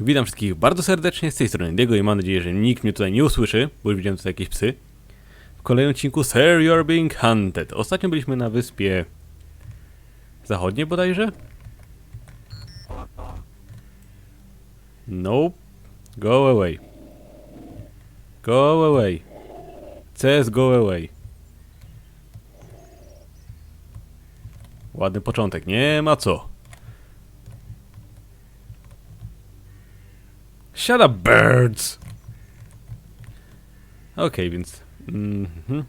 Witam wszystkich bardzo serdecznie, z tej strony Diego i mam nadzieję, że nikt mnie tutaj nie usłyszy, bo już widziałem tutaj jakieś psy. W kolejnym odcinku Sir You're Being Hunted. Ostatnio byliśmy na wyspie zachodniej bodajże? Nope. Go away. Go away. CS go away. Ładny początek, nie ma co. Shut up, birds! Okej, więc... Mhm.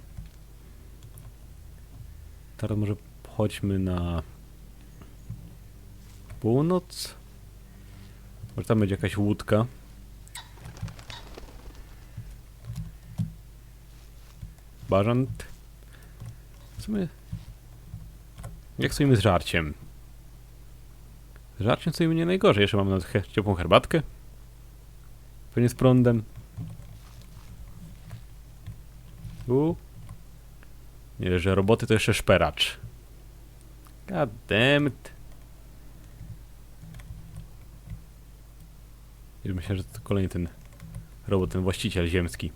Teraz może chodźmy na... Północ? Może tam będzie jakaś łódka. Bażant. W sumie... Jak stoimy z żarciem? Z żarciem stoimy nie najgorzej. Jeszcze mamy na he ciepłą herbatkę. Pewnie z prądem. U. Nie, że roboty to jeszcze szperacz. God damn it. Myślę, że to kolejny ten robot, ten właściciel ziemski.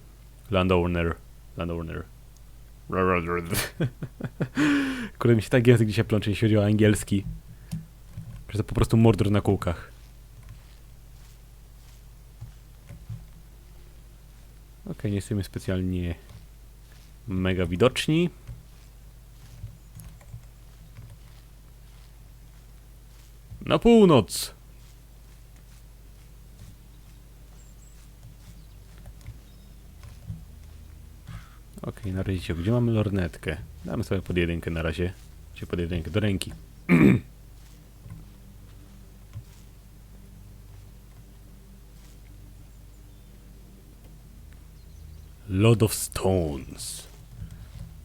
Landowner. Landowner. Kurde, mi się tak język dzisiaj plącze, jeśli chodzi o angielski. Że to po prostu mordor na kółkach. Okej, nie jesteśmy specjalnie mega widoczni. Na północ! Okej, na razie gdzie mamy lornetkę? Damy sobie pod jedynkę na razie. Czy pod jedynkę do ręki. Lord of Stones.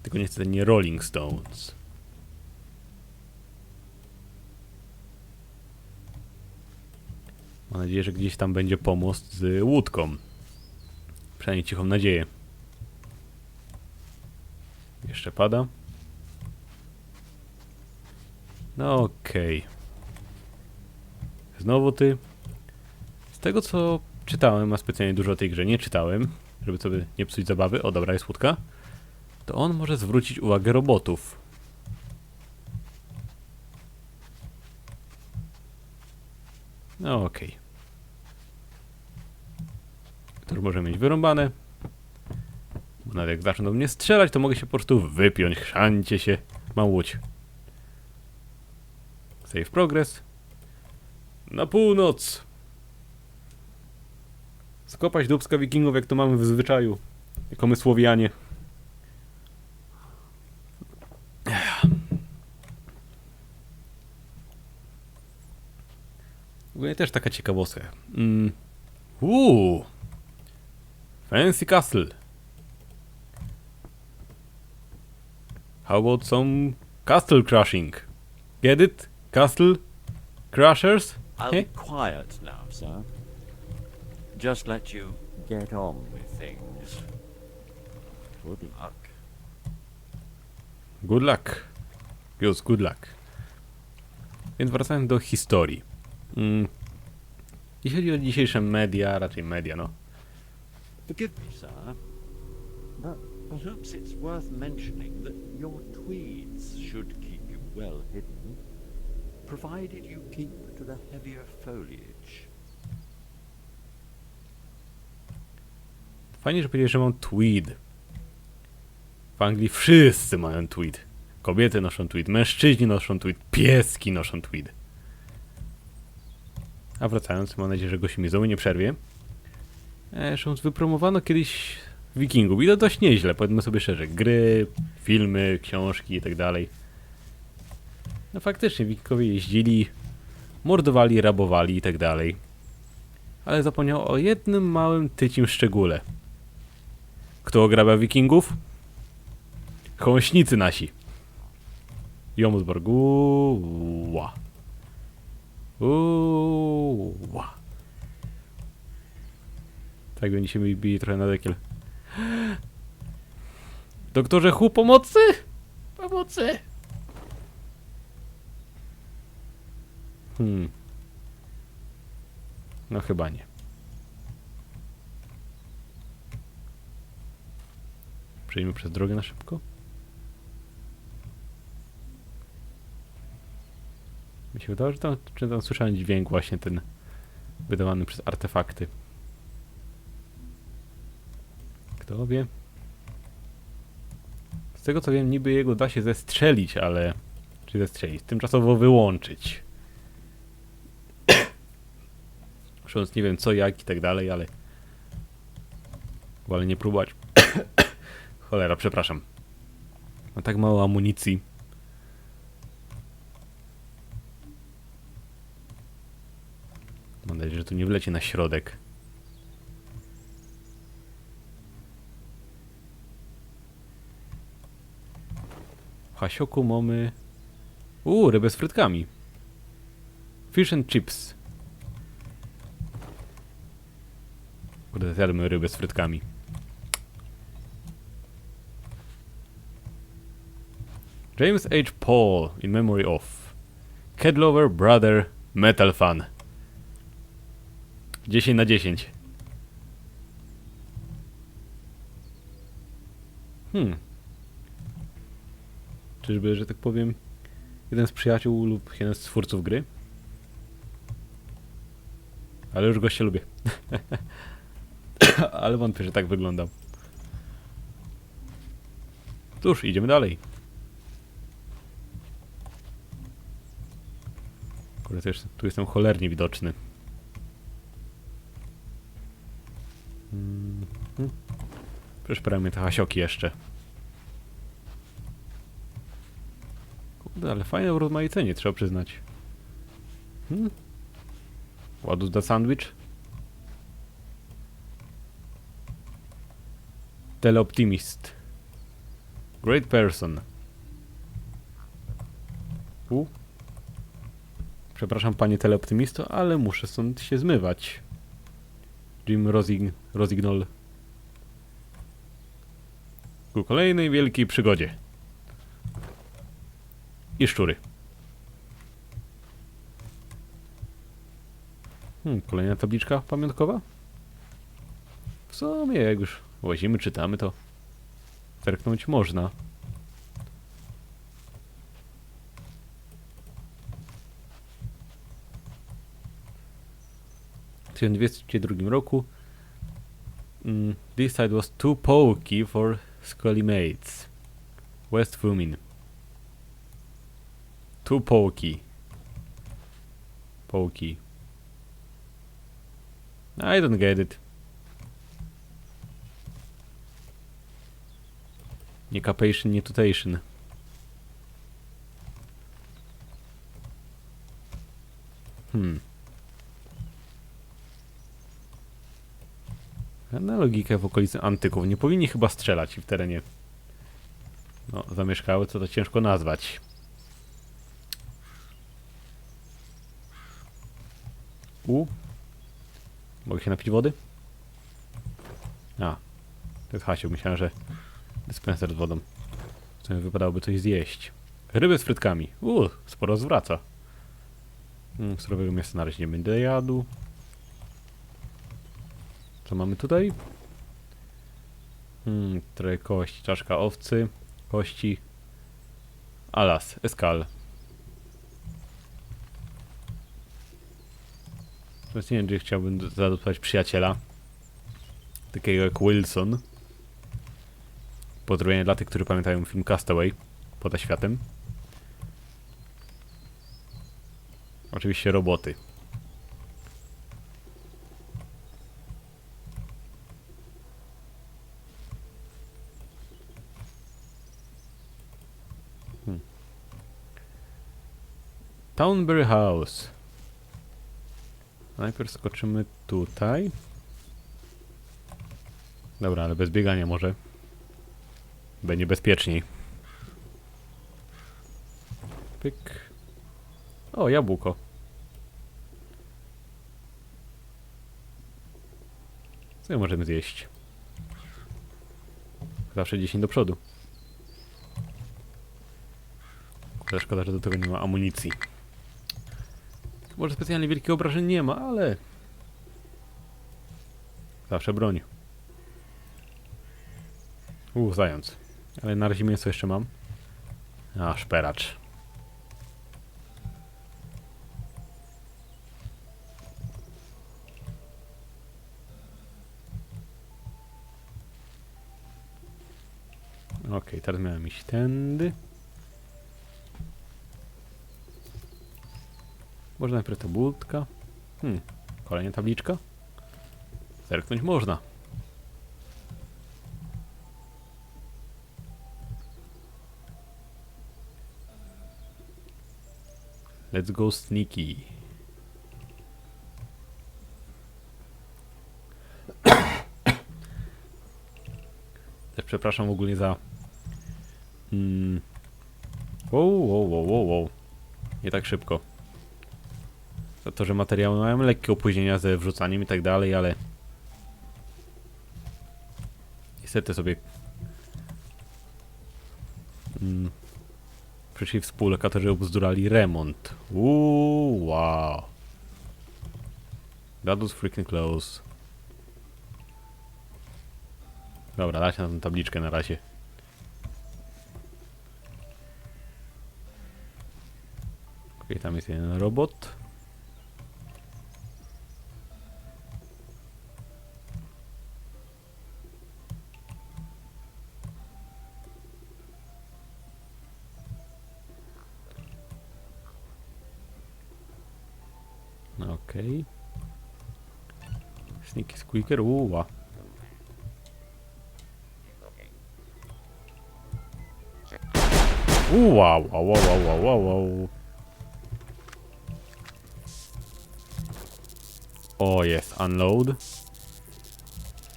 Tylko niestety nie Rolling Stones. Mam nadzieję, że gdzieś tam będzie pomost z łódką. Przynajmniej cichą nadzieję. Jeszcze pada. No okej. Znowu ty. Z tego co czytałem, a specjalnie dużo o tej grze nie czytałem, żeby sobie nie psuć zabawy. O, dobra, jest łódka. To on może zwrócić uwagę robotów. No okej. Które może mieć wyrąbane. Bo nawet jak zaczną do mnie strzelać, to mogę się po prostu wypiąć. Chrzancie się. Mam łódź. Save progress. Na północ! Skopać dubska wikingów, jak to mamy w zwyczaju. Jako my Słowianie. Ogólnie też taka ciekawostka. Mm. Uuu. Fancy castle. How about some castle crushing? Get it? Castle crushers? I'll be quiet now, sir. Just let you get on with things. Good luck. Good luck. Just good luck. Więc wracając do historii. Mm. Jeśli chodzi o dzisiejsze media, raczej media, no. Forgive me, sir, but perhaps it's worth mentioning that your tweeds should keep you well hidden, provided you keep to the heavier foliage. Fajnie, że powiedziałeś, że mam tweed. W Anglii wszyscy mają tweed. Kobiety noszą tweed, mężczyźni noszą tweed, pieski noszą tweed. A wracając, mam nadzieję, że gości mi znowu nie przerwie. Zresztą wypromowano kiedyś wikingów i to dość nieźle, powiedzmy sobie szczerze. Gry, filmy, książki i tak dalej. No faktycznie, wikingowie jeździli, mordowali, rabowali i tak dalej. Ale zapomniał o jednym małym tycim szczególe. Kto ograbia wikingów? Hołąśnicy nasi. Jomsborg. Uła. Uła. Tak będziemy mi bili trochę na dekiel. Doktorze Hu, pomocy! Pomocy! Hmm. No chyba nie. Przejdźmy przez drogę na szybko. Mi się wydawało, że tam, czy tam słyszałem dźwięk właśnie ten wydawany przez artefakty. Kto wie? Z tego co wiem, niby jego da się zestrzelić, ale... Czy zestrzelić? Tymczasowo wyłączyć. Zresztą nie wiem co, jak i tak dalej, ale... Wolę nie próbować. Cholera, przepraszam. Mam tak mało amunicji. Mam nadzieję, że tu nie wleci na środek. W Hasioku mamy... Uuu, rybę z frytkami. Fish and chips. Kurde, zjadłem rybę z frytkami. James H. Paul, in memory of. Kedlover Brother Metal Fan. 10 na 10. Hmm. Czyżby, że tak powiem, jeden z przyjaciół lub jeden z twórców gry? Ale już gościa lubię. Ale wątpię, że tak wyglądał. Cóż, idziemy dalej. Kurde, też tu jestem cholernie widoczny. Mhm. Przeszperamy te hasioki jeszcze. Kurde, ale fajne urozmaicenie, trzeba przyznać. Hmm? What is the sandwich? Teleoptimist. Great person. U? Przepraszam, panie teleoptymisto, ale muszę stąd się zmywać. Jim Rosig Rosignol. Ku kolejnej wielkiej przygodzie. I szczury. Hmm, kolejna tabliczka pamiątkowa? W sumie, jak już łazimy, czytamy, to zerknąć można. W 1902 roku mm, this side was too pokey for Scully mates. West Fumin. Too pokey. Pokey. I don't get it. Nie capation, nie tutation. Hmm. Na logikę w okolicy antyków. Nie powinni chyba strzelać w terenie. No, zamieszkały, co to ciężko nazwać. U. Mogę się napić wody? A. To jest Hasiu. Myślałem, że dyspenser z wodą. W sumie wypadałoby coś zjeść. Ryby z frytkami. U, sporo zwraca. Mm, surowego miasta na razie nie będę jadł. Co mamy tutaj? Hmm, trochę kości, czaszka owcy, kości. Alas, eskal. Teraz nie wiem, czy chciałbym zaadoptować przyjaciela. Takiego jak Wilson. Pozdrowienie dla tych, którzy pamiętają film Castaway. Poza światem. Oczywiście roboty. Townbury House. Najpierw skoczymy tutaj. Dobra, ale bez biegania może. Będzie bezpieczniej. Pyk. O, jabłko. Co możemy zjeść? Zawsze 10 do przodu. Szkoda, że do tego nie ma amunicji. Może specjalnie wielkiego obrażeń nie ma, ale Zawsze broń. U, zając. Ale na razie mięso jeszcze mam. A, szperacz. Okej, teraz miałem iść tędy. Może najpierw ta budka. Hmm, kolejna tabliczka. Zerknąć można. Let's go sneaky. Też przepraszam ogólnie za... Mm. Wow, wow, wow, wow, wow. Nie tak szybko. To, że materiały mają lekkie opóźnienia ze wrzucaniem i tak dalej, ale... Niestety sobie... Mm. Przyszli współlokatorzy obzdurali remont. Uuu, wow. That was freaking close. Dobra, dać na tę tabliczkę na razie. Okej, tam jest jeden robot. Squeaker, uła. Uła, wow, wow, wow, wow, wow. O, jest, unload.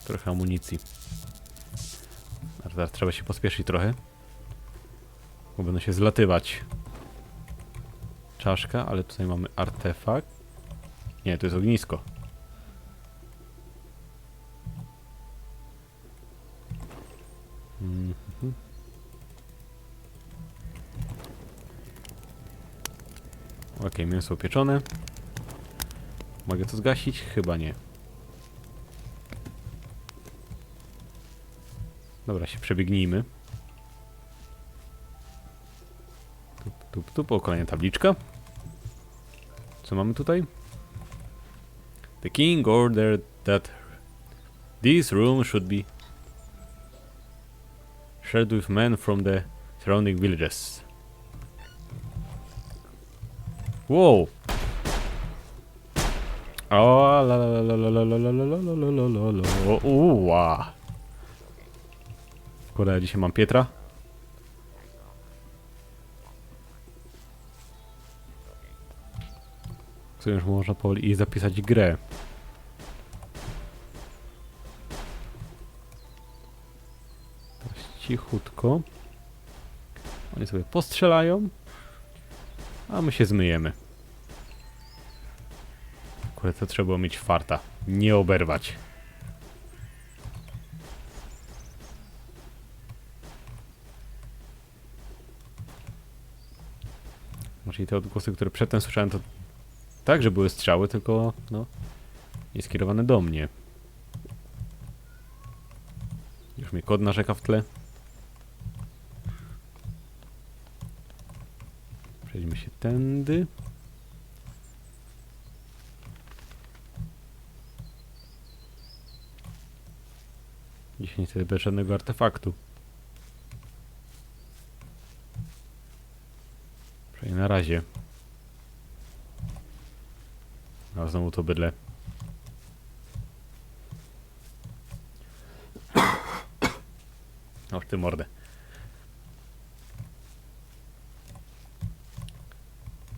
Trochę amunicji. A Teraz trzeba się pospieszyć trochę. Bo będą się zlatywać. Czaszka, ale tutaj mamy artefakt. Nie, to jest ognisko. Okej, mięso pieczone. Mogę to zgasić? Chyba nie. Dobra, się przebiegnijmy. Tup, tup, tup. O, kolejna tabliczka. Co mamy tutaj? The king ordered that this room should be shared with men from the surrounding villages. Wow! O, la ja dzisiaj mam Pietra. Co już można powoli i zapisać grę. Cichutko. Oni sobie postrzelają. A my się zmyjemy. Akurat to trzeba było mieć farta. Nie oberwać. Może i te odgłosy, które przedtem słyszałem, to tak, że były strzały, tylko no nie skierowane do mnie. Już mi kod narzeka w tle. Przejdźmy się tędy. Dzisiaj niestety bez żadnego artefaktu. Przynajmniej na razie. A znowu to bydle. Oż ty mordę.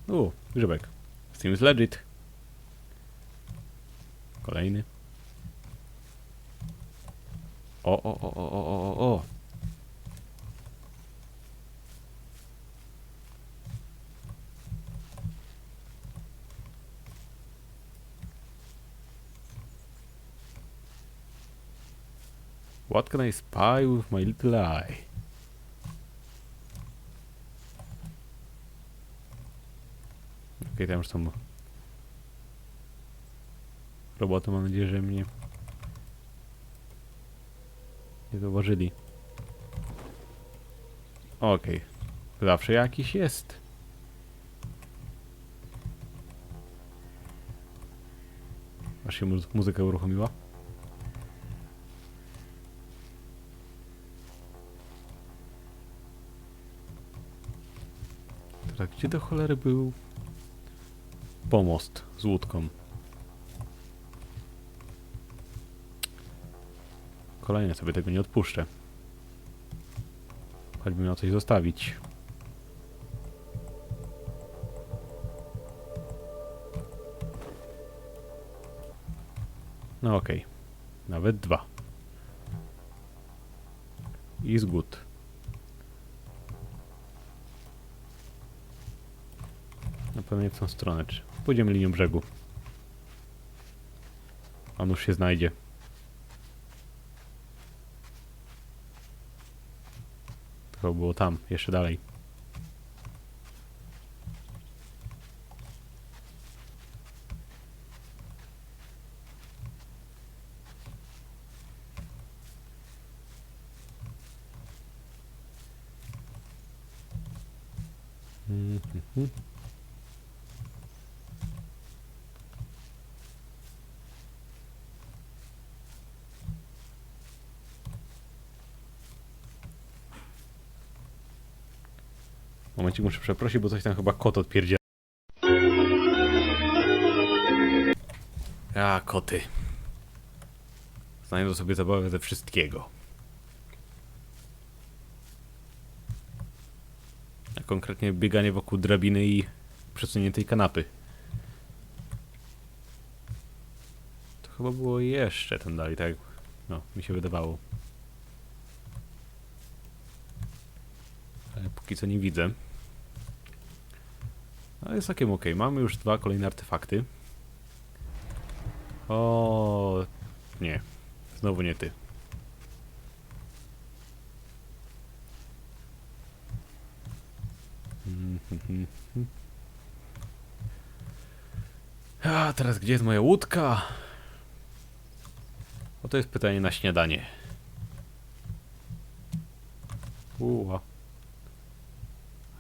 U, grzybek. Seems legit. Kolejny. O, o, o, o, o, o, o, o. What can I spy with my little eye? Okej, tam już są roboty, mam nadzieję, że mnie Nie zauważyli. Okej. Zawsze jakiś jest. Aż się muzy- muzyka uruchomiła. Teraz gdzie do cholery był pomost z łódką? Kolejne sobie tego nie odpuszczę. Choćby miał coś zostawić. No okej. Nawet dwa. I z good. Na pewno nie w tą stronę. Pójdziemy linią brzegu? On już się znajdzie. Było tam, jeszcze dalej. Mhm. Momencik muszę przeprosić, bo coś tam chyba kot odpierdziela. A, koty. Znajdą sobie zabawę ze wszystkiego. A konkretnie bieganie wokół drabiny i przesuniętej kanapy. To chyba było jeszcze tam dalej, tak? No, mi się wydawało. Ale póki co nie widzę. No jest całkiem ok. Mamy już dwa kolejne artefakty. O, nie. Znowu nie ty. A teraz gdzie jest moja łódka? O to jest pytanie na śniadanie. Uła.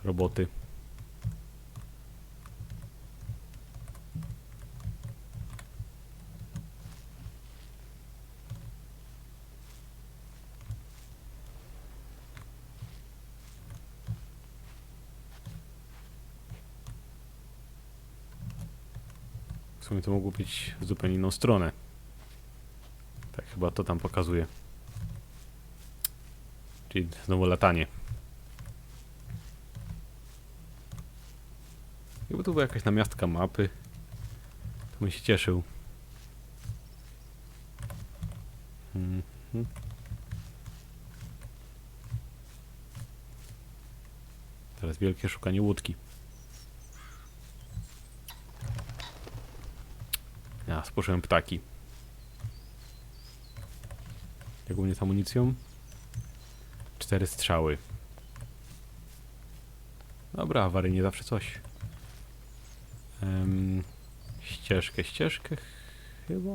Roboty. W sumie to mogło być w zupełnie inną stronę. Tak, chyba to tam pokazuje. Czyli znowu latanie. Jakby to była jakaś namiastka mapy, to bym się cieszył. Mhm. Teraz wielkie szukanie łódki. Ja spuszyłem ptaki. Jak u mnie z amunicją? Cztery strzały. Dobra, awaryjnie zawsze coś. Em, ścieżkę, ścieżkę ch- chyba?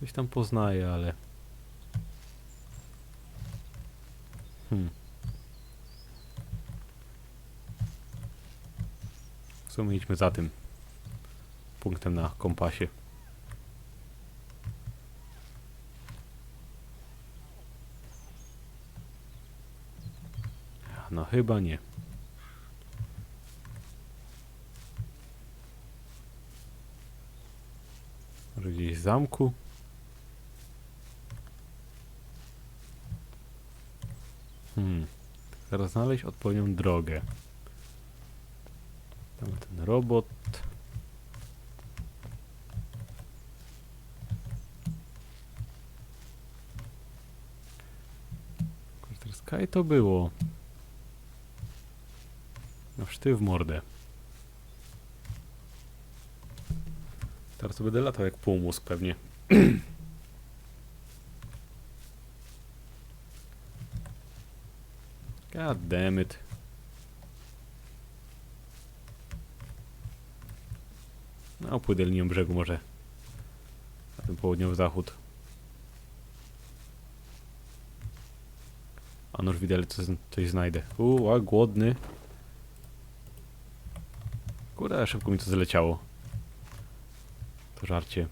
Coś tam poznaję, ale... Hmm. W sumie idźmy za tym punktem na kompasie. No chyba nie. Może gdzieś w zamku? Hmm. Zaraz znaleźć odpowiednią drogę. Tam ten robot. Sky to było. No szty w mordę. Teraz będę latał jak półmózg pewnie. God damn it. No, pójdę linią brzegu może. Na ten południowy zachód. A nóż widelec coś, coś znajdę. Uła, głodny. Kurde, szybko mi to zleciało. To żarcie.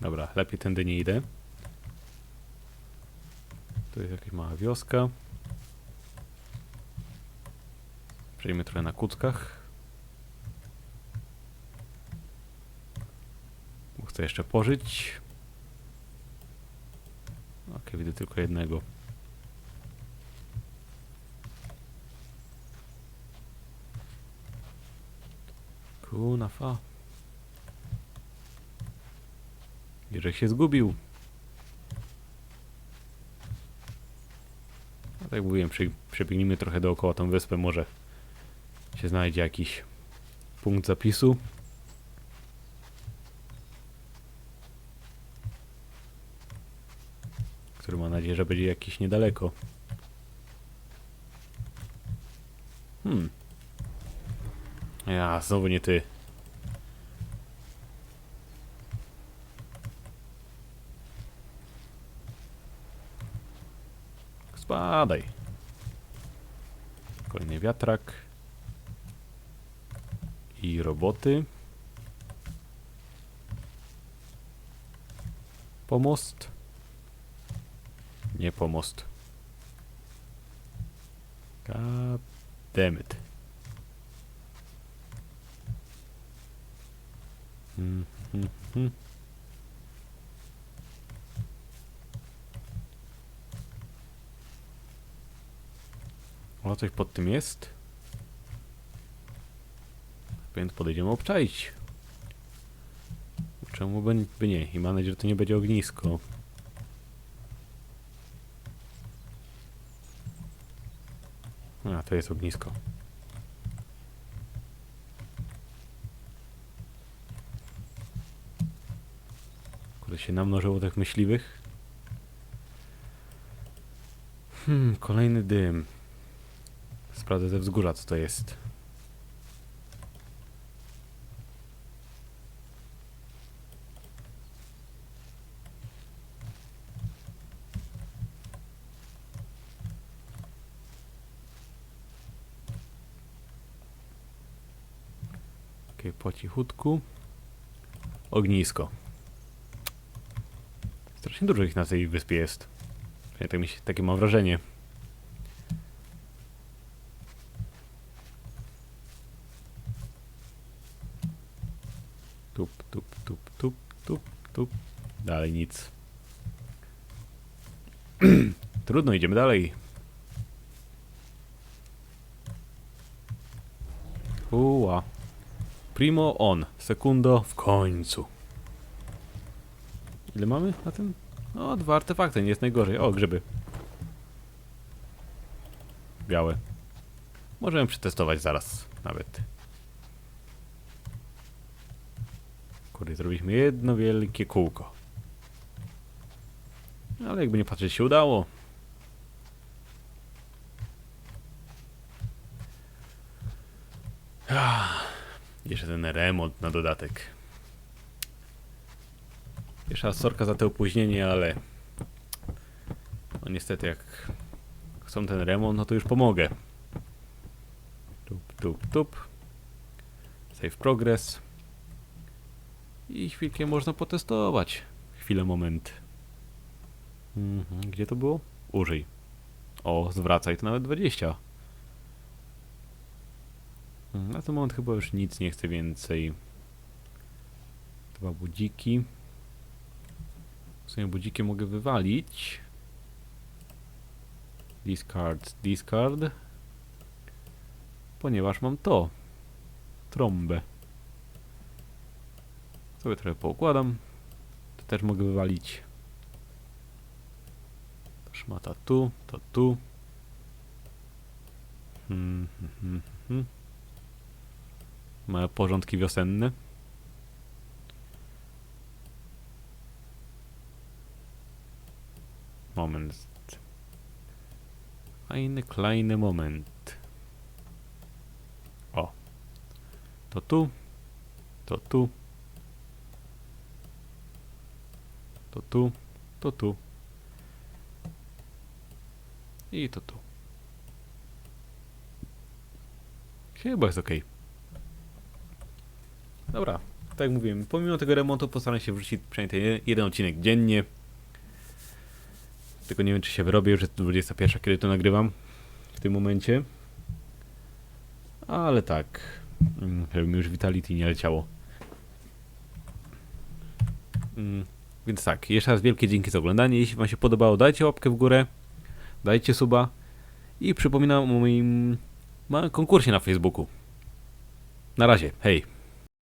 Dobra, lepiej tędy nie idę. Tu jest jakaś mała wioska. Przejdziemy trochę na kuckach. Chcę jeszcze pożyć. Okej, widzę tylko jednego. Kuna fa. Jerzek się zgubił. A tak jak mówiłem, przy, przebiegnijmy trochę dookoła tą wyspę, może się znajdzie jakiś punkt zapisu. Który mam nadzieję, że będzie jakiś niedaleko. Hmm. Ja, znowu nie ty. Spadaj. Kolejny wiatrak. I roboty. Pomost. Nie pomost. God damn it. Hmm. O, coś pod tym jest. Więc podejdziemy obczaić. Czemu by nie? I mam nadzieję, że to nie będzie ognisko. A, to jest ognisko. Kurde się namnożyło tych myśliwych. Hmm, kolejny dym. Sprawdzę ze wzgórza, co to jest. Okej, po cichutku. Ognisko. Strasznie dużo ich na tej wyspie jest. Ja tak mi się, takie mam wrażenie. Tup, tup, tup, tup, tup, tup. Dalej nic. Trudno, idziemy dalej. Uła. Primo on. Sekundo w końcu. Ile mamy na tym? O, dwa artefakty, nie jest najgorzej. O, grzyby. Białe. Możemy przetestować zaraz nawet. Kurde, zrobiliśmy jedno wielkie kółko. Ale jakby nie patrzeć się udało. Ah, Jeszcze ten remont na dodatek. Jeszcze sorka za to opóźnienie, ale no niestety jak chcą ten remont, no to już pomogę. Tup, tup, tup. Save progress. I chwilkę można potestować. Chwilę, moment. Mhm, gdzie to było? Użyj. O, zwracaj to nawet 20. Na ten moment chyba już nic nie chcę więcej. Dwa budziki. W sumie budziki mogę wywalić. Discard, discard. Ponieważ mam to. Trąbę. Sobie trochę poukładam. To też mogę wywalić. To szmata tu, to tu. Hmm, hmm, hmm, hmm. Małe porządki wiosenne. Moment. Fajny, kleiny moment. O. To tu. To tu. To tu, to tu. I to tu. Chyba jest ok. Dobra, tak jak mówiłem, pomimo tego remontu postaram się wrzucić przynajmniej jeden odcinek dziennie. Tylko nie wiem, czy się wyrobię, już jest 21, kiedy to nagrywam w tym momencie. Ale tak, mm, żeby mi już Vitality nie leciało. Mm, Więc tak, jeszcze raz wielkie dzięki za oglądanie. Jeśli Wam się podobało, dajcie łapkę w górę, dajcie suba i przypominam o moim konkursie na Facebooku. Na razie, hej!